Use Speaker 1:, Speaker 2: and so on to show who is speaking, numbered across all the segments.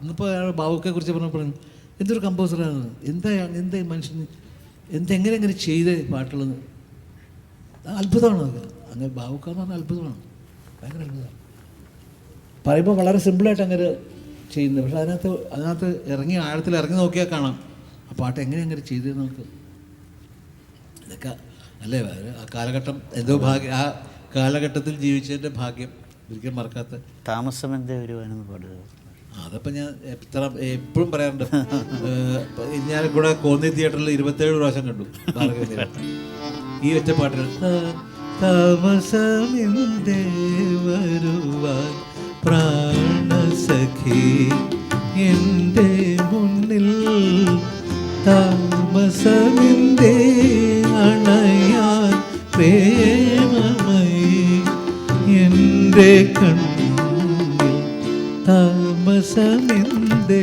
Speaker 1: ഇന്നിപ്പോൾ അയാൾ ബാബുക്കെ കുറിച്ച് പറഞ്ഞപ്പോൾ എന്തൊരു കമ്പോസറാണ് എന്താ എന്താ മനുഷ്യന് എന്തെങ്ങനെ എങ്ങനെ ചെയ്ത പാട്ടുള്ളത്? അത്ഭുതമാണ് അത്. അങ്ങനെ ബാബുക്ക എന്ന് പറഞ്ഞാൽ അത്ഭുതമാണ്. ഭയങ്കര അത്ഭുതമാണ്. പറയുമ്പോൾ വളരെ സിമ്പിളായിട്ട് അങ്ങനെ ചെയ്യുന്നത്. പക്ഷെ അതിനകത്ത് അതിനകത്ത് ഇറങ്ങി ആഴത്തിൽ ഇറങ്ങി നോക്കിയാൽ കാണാം ആ പാട്ട് എങ്ങനെ അങ്ങനെ ചെയ്തത് നമുക്ക്. ഇതൊക്കെ അല്ലേ ആ കാലഘട്ടം എന്തോ ഭാഗ്യം ആ കാലഘട്ടത്തിൽ ജീവിച്ചതിന്റെ ഭാഗ്യം ഒരിക്കലും മറക്കാത്ത
Speaker 2: താമസം എന്തേ വരുവാനെന്ന് പാടുക.
Speaker 1: അതപ്പോൾ ഞാൻ ഇത്ര എപ്പോഴും പറയാറുണ്ട്. ഞാൻ കൂടെ കോന്നി തിയേറ്ററിൽ ഇരുപത്തേഴ് പ്രാവശ്യം കണ്ടു. ഈ ഒറ്റ പാട്ടിന് താമസമിന്തേ വരുവാൻ പ്രാണസഖി എന്റെ മുന്നിൽ. താമസമിന്തേ അണയാൻ പ്രേമമയി എന്റെ കണ്ണിൽ താമസമെന്തേ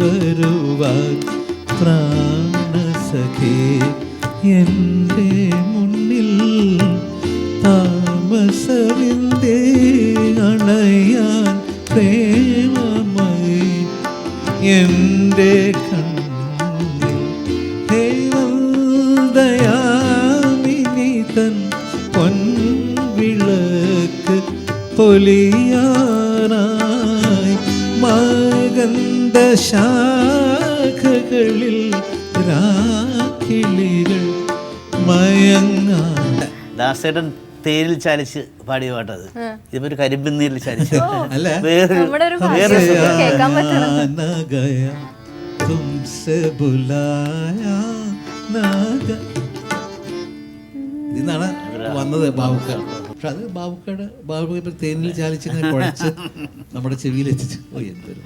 Speaker 1: വരുവാൻ പ്രാണസഖേ എന്റെ മുന്നിൽ താമസമെന്തേ അണയാൻ പ്രേമമായി എന്റെ കണ്ണിൽ പൊലിയാനായി മകന്തശാഖകളിൽ രാക്കിളികൾ മയങ്ങാൻ.
Speaker 2: ദാസേട്ടൻ തേരിൽ ചാലിച്ച് പാടിയ പാട്ടത്. ഇതിപ്പോ ഒരു കരിമ്പിൻ നീരിൽ
Speaker 1: ചാലിച്ച്.
Speaker 2: വേറൊരു വേറൊരു
Speaker 1: ഇന്നാണ് വന്നത് ബാബുക്കാർ. പക്ഷെ അത് ബാബുക്കയുടെ ബാബു തേനിൽ ചാലിച്ചിങ്ങനെ കുഴച്ച് നമ്മുടെ ചെവിയിൽ എത്തിച്ചു ഓ എന്തൊരു